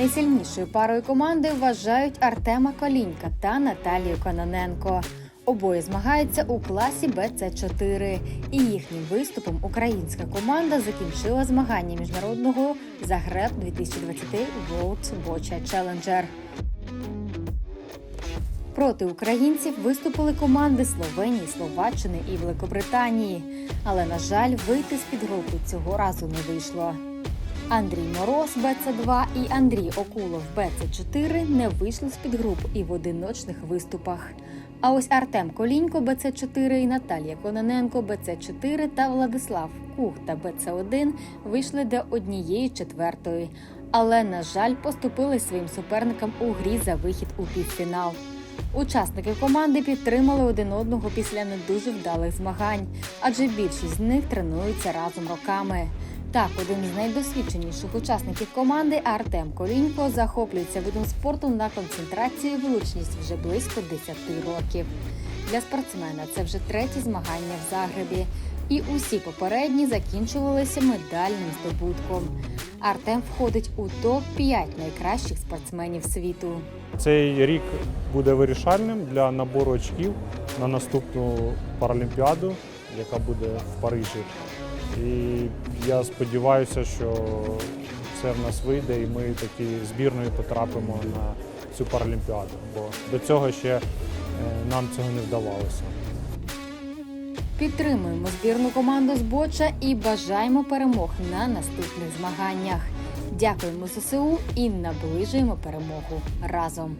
Найсильнішою парою команди вважають Артема Колінька та Наталію Кононенко. Обоє змагаються у класі БЦ4. І їхнім виступом українська команда закінчила змагання міжнародного Загреб 2020 World Boccia Challenger. Проти українців виступили команди Словенії, Словаччини і Великобританії. Але, на жаль, вийти з під групи цього разу не вийшло. Андрій Мороз БЦ2 і Андрій Окулов БЦ4 не вийшли з під груп і в одиночних виступах. А ось Артем Колінько БЦ4 і Наталія Кононенко БЦ4 та Владислав Кух та БЦ1 вийшли до однієї четвертої. Але, на жаль, поступили своїм суперникам у грі за вихід у півфінал. Учасники команди підтримали один одного після не дуже вдалих змагань, адже більшість з них тренуються разом роками. Так, один з найдосвідченіших учасників команди Артем Колінько захоплюється видом спорту на концентрацію влучність вже близько 10 років. Для спортсмена це вже треті змагання в Загребі, і усі попередні закінчувалися медальним здобутком. Артем входить у топ 5 найкращих спортсменів світу. Цей рік буде вирішальним для набору очків на наступну паралімпіаду, яка буде в Парижі. І я сподіваюся, що все в нас вийде, і ми такі збірною потрапимо на цю паралімпіаду. Бо до цього ще е, нам цього не вдавалося. Підтримуємо збірну команду з Боча і бажаємо перемог на наступних змаганнях. Дякуємо ЗСУ і наближуємо перемогу разом.